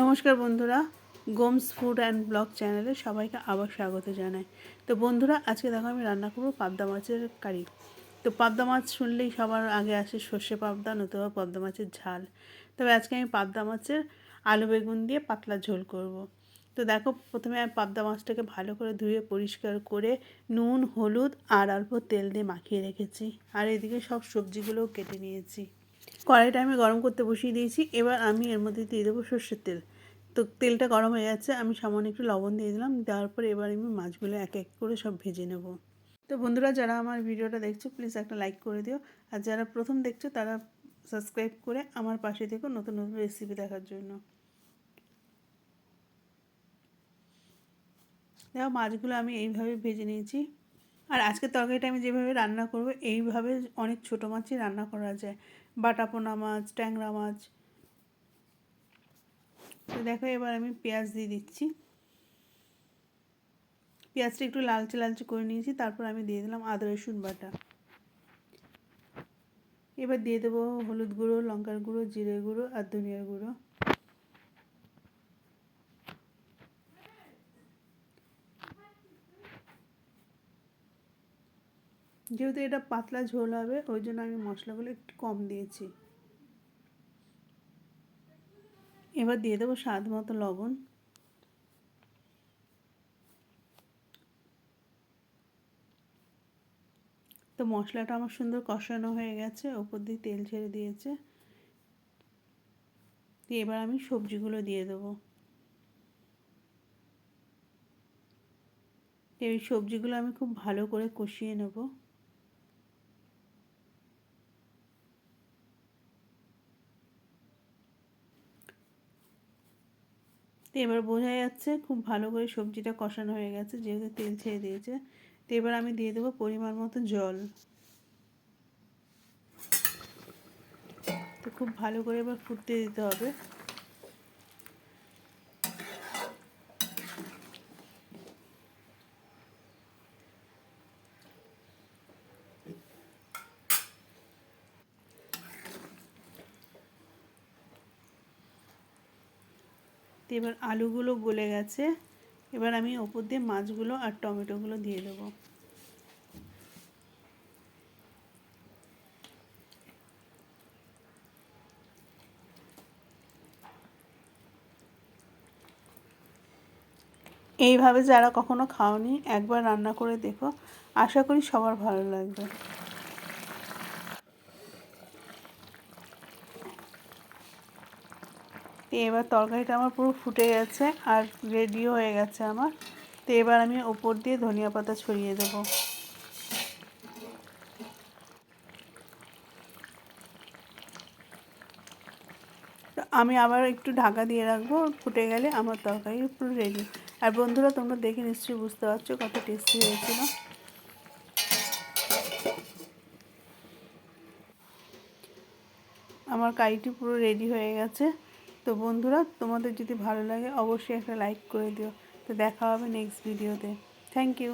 নমস্কার বন্ধুরা, Gomes food and blog চ্যানেলে সবাইকে আবার স্বাগত জানাই। তো বন্ধুরা, আজকে দেখো আমি রান্না করব পাবদা মাছের কারি। তো পাবদা মাছ শুনলেই সবার আগে আসে সর্ষে পাবদা, নতুবা পাবদা মাছের ঝাল। তবে আজকে আমি পাবদা মাছের আলু বেগুন দিয়ে পাতলা ঝোল করব। তো দেখো, প্রথমে আমি পাবদা মাছটাকে ভালো করে ধুয়ে পরিষ্কার করে নুন, হলুদ আর অল্প তেল দিয়ে মাখিয়ে রেখেছি। আর এদিকে সব সবজিগুলোও কেটে নিয়েছি। কড়াইটা আমি গরম করতে বসিয়ে দিয়েছি। এবার আমি এর মধ্যে দিয়ে দেবো সর্ষের তেল। তো তেলটা গরম হয়ে যাচ্ছে, আমি সামান্য একটু লবণ দিয়ে দিলাম, দেওয়ার পরে এবার আমি মাছগুলো এক এক করে সব ভেজে নেব। তো বন্ধুরা, যারা আমার ভিডিওটা দেখছ প্লিজ একটা লাইক করে দিও। আর যারা প্রথম দেখছ, তারা সাবস্ক্রাইব করে আমার পাশে থেকো নতুন নতুন রেসিপি দেখার জন্য। দেখো, মাছগুলো আমি এইভাবে ভেজে নিয়েছি। আর আজকে তরকারিটা আমি যেভাবে রান্না করব, এইভাবে অনেক ছোটো মাছই রান্না করা যায়। বাটা পোনা মাছ, ট্যাংরা মাছ। তো দেখো, এবার আমি পেঁয়াজ দিয়ে দিচ্ছি। পেঁয়াজটা একটু লালচে লালচে করে নিয়েছি, তারপর আমি দিয়ে দিলাম আদা, রসুন বাটা। এবার দিয়ে দেবো হলুদ গুঁড়ো, লঙ্কার গুঁড়ো, জিরে গুঁড়ো আর ধনিয়ার গুঁড়ো। যেহেতু এটা পাতলা ঝোল হবে, ওই জন্য আমি মশলাগুলো একটু কম দিয়েছি। এবার দিয়ে দেবো স্বাদ মতো লবণ। তো মশলাটা আমার সুন্দর কষানো হয়ে গেছে, ওপর দিয়ে তেল ছেড়ে দিয়েছে। দিয়ে এবার আমি সবজিগুলো দিয়ে দেবো। এই সবজিগুলো আমি খুব ভালো করে কষিয়ে নেব। তো এবার বোঝা যাচ্ছে খুব ভালো করে সবজিটা কষানো হয়ে গেছে, যেহেতু তেল ছেড়ে দিয়েছে। তো এবার আমি দিয়ে দেবো পরিমাণ মতো জল। তো খুব ভালো করে এবার ফুটতে দিতে হবে। তো এবার আলুগুলো গলে গেছে। এবার আমি ওপর দিয়ে মাছগুলো আর টমেটোগুলো দিয়ে দেবো। এইভাবে যারা কখনো খাওনি, একবার রান্না করে দেখো। আশা করি সবার ভালো লাগবে। তো এবার তরকারিটা আমার পুরো ফুটে গেছে আর রেডিও হয়ে গেছে আমার। তো এবার আমি ওপর দিয়ে ধনিয়া পাতা ছড়িয়ে দেবো। আমি আবার একটু ঢাকা দিয়ে রাখব, ফুটে গেলে আমার তরকারি পুরো রেডি আর বন্ধুরা, তোমরা দেখে নিশ্চয়ই বুঝতে পারছ কত টেস্টি হয়েছিল। আমার কারিটি পুরো রেডি হয়ে গেছে। তো বন্ধুরা, তোমাদের যদি ভালো লাগে অবশ্যই একটা লাইক করে দিও। তো দেখা হবে নেক্সট ভিডিওতে থ্যাংক ইউ